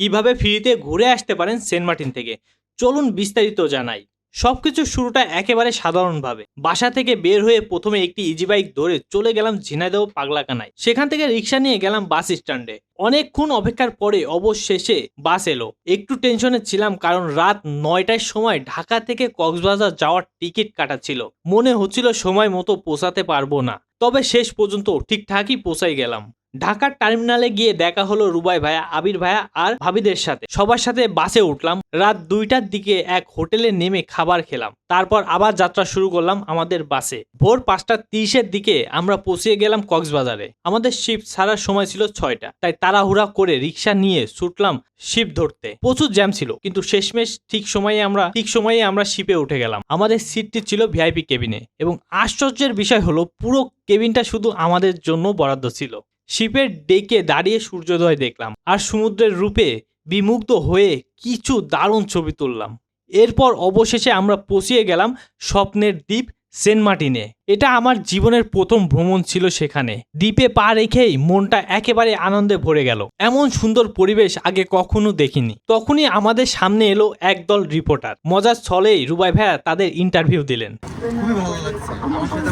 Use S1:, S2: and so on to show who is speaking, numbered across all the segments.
S1: কীভাবে ফ্রিতে ঘুরে আসতে পারেন সেন্ট মার্টিন থেকে? চলুন বিস্তারিত জানাই। সবকিছু শুরুটা একেবারে সাধারণভাবে। বাসা থেকে বের হয়ে প্রথমে একটি ইজি বাইক ধরে চলে গেলাম ঝিনাইদহ পাগলাকানায়। সেখান থেকে রিক্সা নিয়ে গেলাম বাস স্ট্যান্ডে। অনেকক্ষণ অপেক্ষার পরে অবশেষে বাস এলো। একটু টেনশনে ছিলাম কারণ রাত নয়টার সময় ঢাকা থেকে কক্সবাজার যাওয়ার টিকিট কাটা ছিল। মনে হচ্ছিল সময় মতো পৌঁছাতে পারব না। তবে শেষ পর্যন্ত ঠিকঠাকই পৌঁছাই গেলাম। ঢাকার টার্মিনালে গিয়ে দেখা হলো রুবাই ভাইয়া, আবির ভাইয়া আর ভাবিদের সাথে। সবার সাথে বাসে উঠলাম। রাত দুইটার দিকে এক হোটেলে নেমে খাবার খেলাম। তারপর আবার যাত্রা শুরু করলাম আমাদের বাসে। ভোর পাঁচটা তিরিশের দিকে আমরা পৌঁছে গেলাম কক্সবাজারে। আমাদের শিফট ছাড়ার সময় ছিল ছয়টা। তাই তাড়াহুড়া করে রিক্সা নিয়ে ছুটলাম শিপ ধরতে। প্রচুর জ্যাম ছিল, কিন্তু শেষমেশ ঠিক সময়ে আমরা, ঠিক সময়ে আমরা শিপে উঠে গেলাম। আমাদের সিটটি ছিল ভিআইপি কেবিনে এবং আশ্চর্যের বিষয় হলো, পুরো কেবিনটা শুধু আমাদের জন্য বরাদ্দ ছিল। শিপের ডেকে দাঁড়িয়ে সূর্যোদয় দেখলাম আর সমুদ্রের রূপে বিমুগ্ধ হয়ে কিছু দারুণ ছবি তুললাম। এরপর অবশেষে আমরা পচিয়ে গেলাম স্বপ্নের দ্বীপ সেন্ট মার্টিনে। এটা আমার জীবনের প্রথম ভ্রমণ ছিল সেখানে। দ্বীপে পা রেখেই মনটা একেবারে আনন্দে ভরে গেল। এমন সুন্দর পরিবেশ আগে কখনো দেখিনি। তখনই আমাদের সামনে এলো একদল রিপোর্টার। মজার ছলেই রুবাই ভাইয়া তাদের ইন্টারভিউ দিলেন।
S2: খুবই ভালো লাগছে। আমার সাথে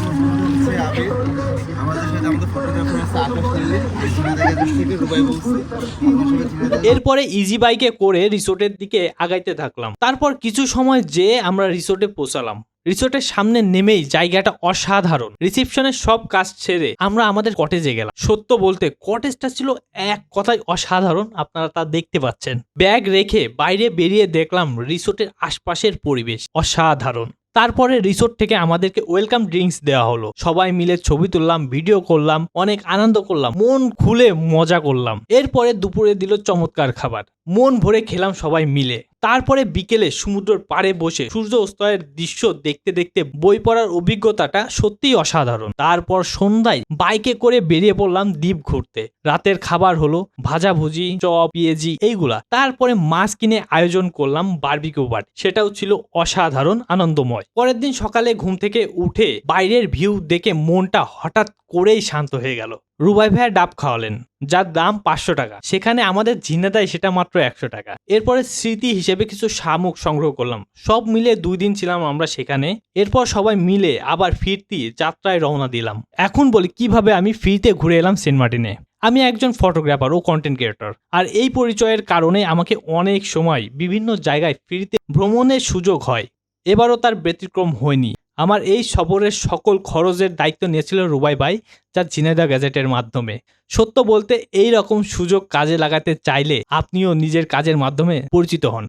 S2: আমাদের সাথে আমাদের ফটোগ্রাফার রুবাই
S1: এরপরে ইজি বাইকে করে রিসোর্টের দিকে আগাইতে থাকলাম। তারপর কিছু সময় যেয়ে আমরা রিসোর্টে পৌঁছালাম। রিসোর্টের সামনে নেমেই জায়গাটা অসাধারণ। রিসেপশনের সব কাজ ছেড়ে আমরা আমাদের কটেজে গেলাম। সত্য বলতে কটেজটা ছিল এক কথায় অসাধারণ, আপনারা তা দেখতে পাচ্ছেন। ব্যাগ রেখে বাইরে বেরিয়ে দেখলাম রিসোর্টের আশপাশের পরিবেশ অসাধারণ। তারপরে রিসোর্ট থেকে আমাদেরকে ওয়েলকাম ড্রিঙ্কস দেওয়া হলো। সবাই মিলে ছবি তুললাম ভিডিও করলাম, অনেক আনন্দ করলাম, মন খুলে মজা করলাম। এরপরে দুপুরে দিল চমৎকার খাবার। মন ভরে খেলাম সবাই মিলে। তারপরে বিকেলে সমুদ্রের পাড়ে বসে সূর্য অস্তয়ের দৃশ্য দেখতে দেখতে বই পড়ার অভিজ্ঞতাটা সত্যিই অসাধারণ। তারপর সন্ধ্যায় বাইকে করে বেরিয়ে পড়লাম দ্বীপ ঘুরতে। রাতের খাবার হলো ভাজাভুজি, চপ, পিয়েজি এইগুলা। তারপরে মাছ কিনে আয়োজন করলাম বার্বিকিউ পার্টি সেটাও ছিল অসাধারণ, আনন্দময়। পরের দিন সকালে ঘুম থেকে উঠে বাইরের ভিউ দেখে মনটা হঠাৎ করেই শান্ত হয়ে গেল। রুবাই ভাইয়া ডাব খাওয়ালেন, যার দাম পাঁচশো টাকা। সেখানে আমাদের ঝিনাদায় সেটা মাত্র একশো টাকা। এরপরে স্মৃতি হিসেবে কিছু শামুক সংগ্রহ করলাম। সব মিলে দুই দিন ছিলাম আমরা সেখানে। এরপর সবাই মিলে আবার ফিরতি যাত্রায় রওনা দিলাম। এখন বলি, কীভাবে আমি ফ্রিতে ঘুরে এলাম সেন্ট মার্টিনে? আমি একজন ফটোগ্রাফার ও কন্টেন্ট ক্রিয়েটর আর এই পরিচয়ের কারণে আমাকে অনেক সময় বিভিন্ন জায়গায় ফ্রিতে ভ্রমণের সুযোগ হয়। এবারও তার ব্যতিক্রম হয়নি। আমার এই সফরের সকল খরচের দায়িত্ব নিয়েছিল রুবাই ভাই, যা ঝিনাইদা গ্যাজেটের মাধ্যমে। সত্য বলতে এই রকম সুযোগ কাজে লাগাতে চাইলে আপনিও নিজের কাজের মাধ্যমে পরিচিত হন।